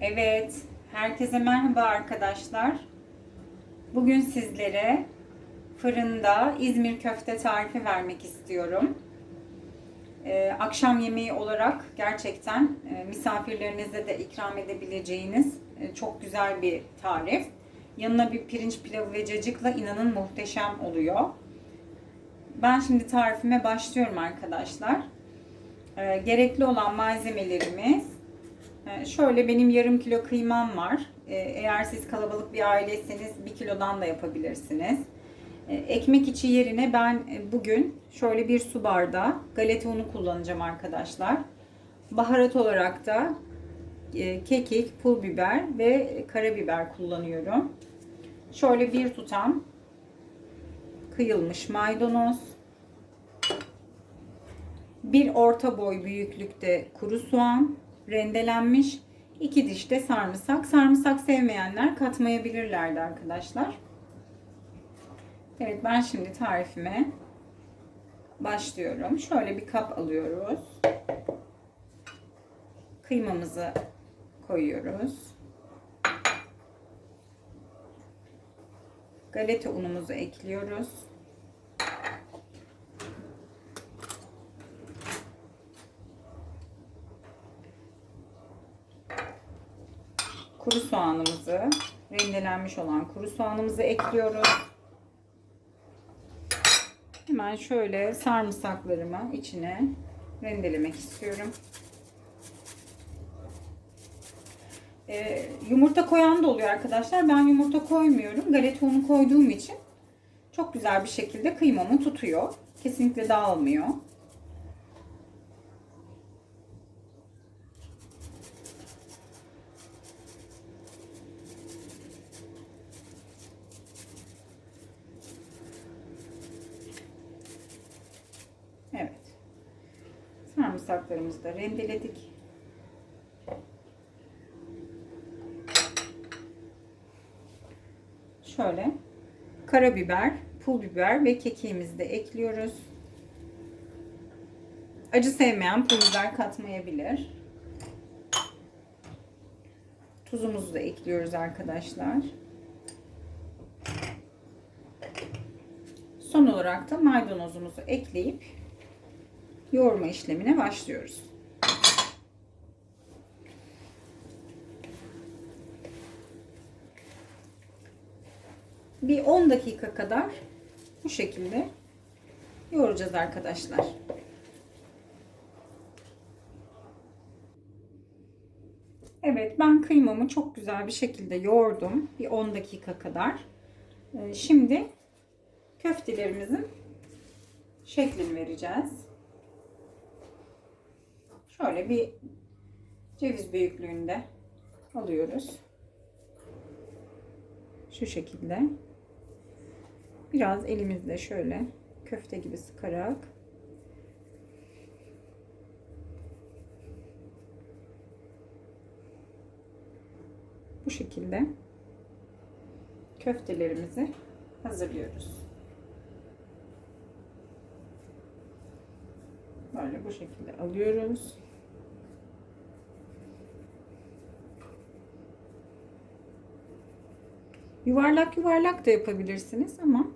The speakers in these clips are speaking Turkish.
Evet, herkese merhaba arkadaşlar. Bugün sizlere fırında İzmir köfte tarifi vermek istiyorum. Ee, akşam yemeği olarak gerçekten e, misafirlerinize de ikram edebileceğiniz e, çok güzel bir tarif. Yanına bir pirinç pilavı ve cacıkla inanın muhteşem oluyor. Ben şimdi tarifime başlıyorum arkadaşlar. Ee, gerekli olan malzemelerimiz Şöyle benim yarım kilo kıymam var. Ee, Eğer siz kalabalık bir aileyseniz bir kilodan da yapabilirsiniz. Ee, Ekmek içi yerine ben e, bugün şöyle bir su bardağı galeta unu kullanacağım arkadaşlar. Baharat olarak da e, kekik, pul biber ve karabiber kullanıyorum. Şöyle bir tutam kıyılmış maydanoz. Bir orta boy büyüklükte kuru soğan rendelenmiş. 2 diş de sarımsak. Sarımsak sevmeyenler katmayabilirlerdi arkadaşlar. Evet ben şimdi tarifime başlıyorum. Şöyle bir kap alıyoruz. Kıymamızı koyuyoruz. Galeta unumuzu ekliyoruz. Kuru soğanımızı, rendelenmiş olan kuru soğanımızı ekliyoruz. Hemen şöyle sarımsaklarımı içine rendelemek istiyorum. Ee, yumurta koyan da oluyor arkadaşlar. Ben yumurta koymuyorum. Galeta unu koyduğum için çok güzel bir şekilde kıymamı tutuyor. Kesinlikle dağılmıyor. Evet. Sarımsaklarımızı da rendeledik. Şöyle karabiber, pul biber ve kekiğimizi de ekliyoruz. Acı sevmeyen pul biber katmayabilir. Tuzumuzu da ekliyoruz arkadaşlar. Son olarak da maydanozumuzu ekleyip yoğurma işlemine başlıyoruz. Bir 10 dakika kadar bu şekilde yoğuracağız arkadaşlar. Evet ben kıymamı çok güzel bir şekilde yoğurdum. Bir 10 dakika kadar. Ee, Şimdi köftelerimizin şeklini vereceğiz. Şöyle bir ceviz büyüklüğünde alıyoruz. Şu şekilde. Biraz elimizle şöyle köfte gibi sıkarak bu şekilde köftelerimizi hazırlıyoruz. Böyle bu şekilde alıyoruz. Yuvarlak yuvarlak da yapabilirsiniz ama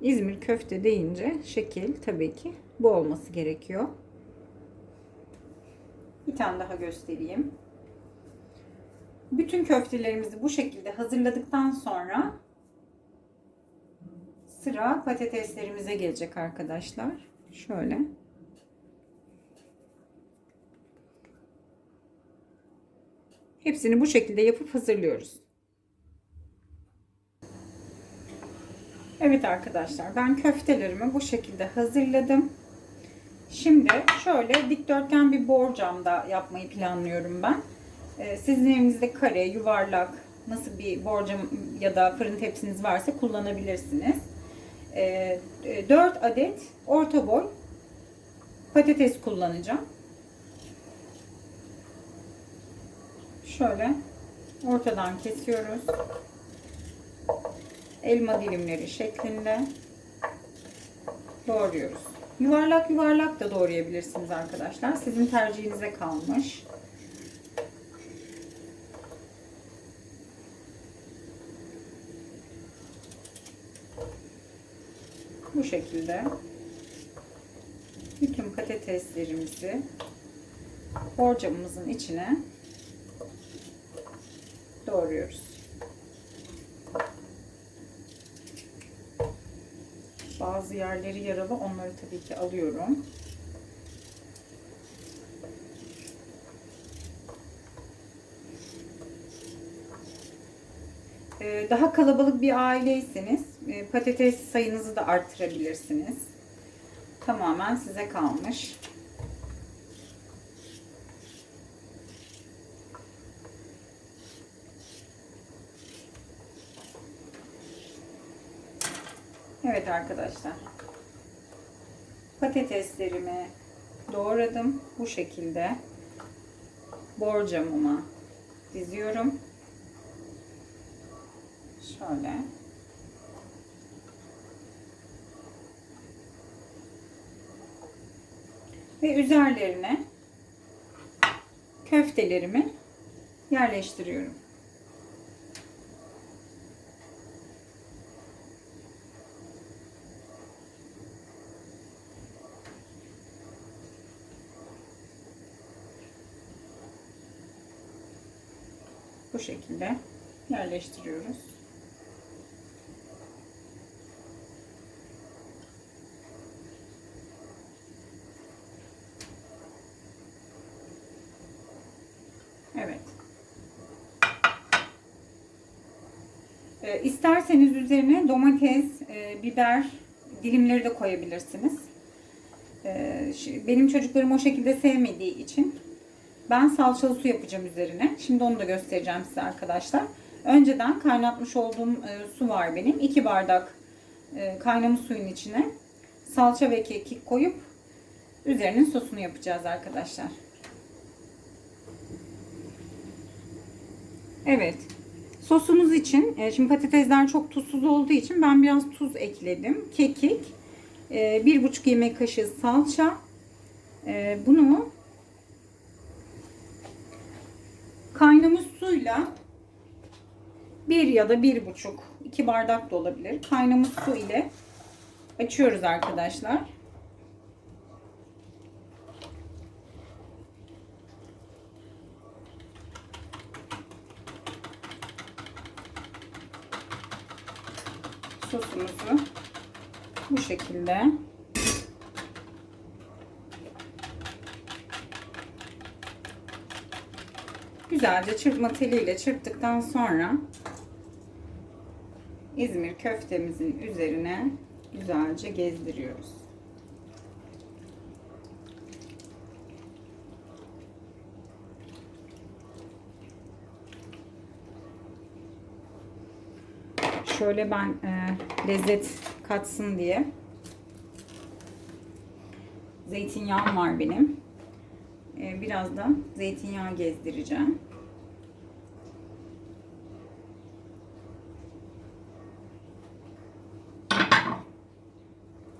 İzmir köfte deyince şekil tabii ki bu olması gerekiyor. Bir tane daha göstereyim. Bütün köftelerimizi bu şekilde hazırladıktan sonra sıra patateslerimize gelecek arkadaşlar. Şöyle. Hepsini bu şekilde yapıp hazırlıyoruz. Evet arkadaşlar ben köftelerimi bu şekilde hazırladım. Şimdi şöyle dikdörtgen bir borcamda yapmayı planlıyorum ben. Ee, sizin evinizde kare, yuvarlak nasıl bir borcam ya da fırın tepsiniz varsa kullanabilirsiniz. 4 adet orta boy patates kullanacağım. Şöyle ortadan kesiyoruz elma dilimleri şeklinde doğruyoruz. Yuvarlak yuvarlak da doğrayabilirsiniz arkadaşlar. Sizin tercihinize kalmış. Bu şekilde bütün patateslerimizi borcamımızın içine doğruyoruz. Bazı yerleri yaralı onları tabii ki alıyorum. Ee, Daha kalabalık bir aileyseniz e, patates sayınızı da arttırabilirsiniz. Tamamen size kalmış. Evet arkadaşlar. Patateslerimi doğradım. Bu şekilde borcamıma diziyorum. Şöyle. Ve üzerlerine köftelerimi yerleştiriyorum. Bu şekilde yerleştiriyoruz. Evet. Ee, isterseniz üzerine domates, e, biber dilimleri de koyabilirsiniz. Ee, benim çocuklarım o şekilde sevmediği için ben salçalı su yapacağım üzerine. Şimdi onu da göstereceğim size arkadaşlar. Önceden kaynatmış olduğum e, su var benim. 2 bardak e, kaynamış suyun içine salça ve kekik koyup üzerinin sosunu yapacağız arkadaşlar. Evet. Sosumuz için, e, şimdi patatesler çok tuzsuz olduğu için ben biraz tuz ekledim. Kekik, e, bir buçuk yemek kaşığı salça. E, Bunu kaynamış suyla bir ya da bir buçuk, iki bardak da olabilir. Kaynamış su ile açıyoruz arkadaşlar. sosumuzu bu şekilde güzelce çırpma teliyle çırptıktan sonra İzmir köftemizin üzerine güzelce gezdiriyoruz. Şöyle ben e, lezzet katsın diye zeytinyağım var benim. E, biraz da zeytinyağı gezdireceğim.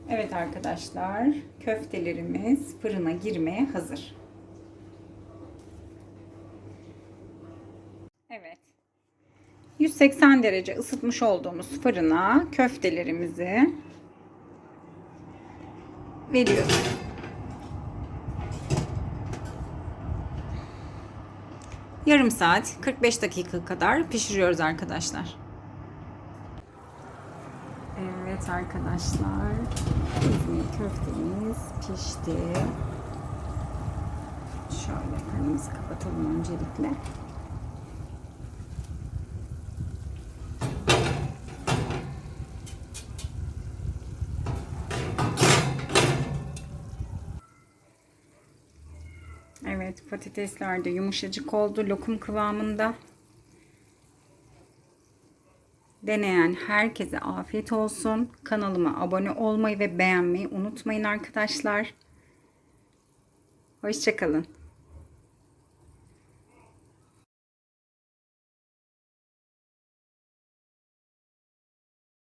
Evet arkadaşlar, köftelerimiz fırına girmeye hazır. Evet. 180 derece ısıtmış olduğumuz fırına köftelerimizi veriyoruz. Yarım saat 45 dakika kadar pişiriyoruz arkadaşlar. Evet arkadaşlar. İzmir köftemiz pişti. Şöyle fırınımızı kapatalım öncelikle. Evet patatesler de yumuşacık oldu. Lokum kıvamında. Deneyen herkese afiyet olsun. Kanalıma abone olmayı ve beğenmeyi unutmayın arkadaşlar. Hoşçakalın.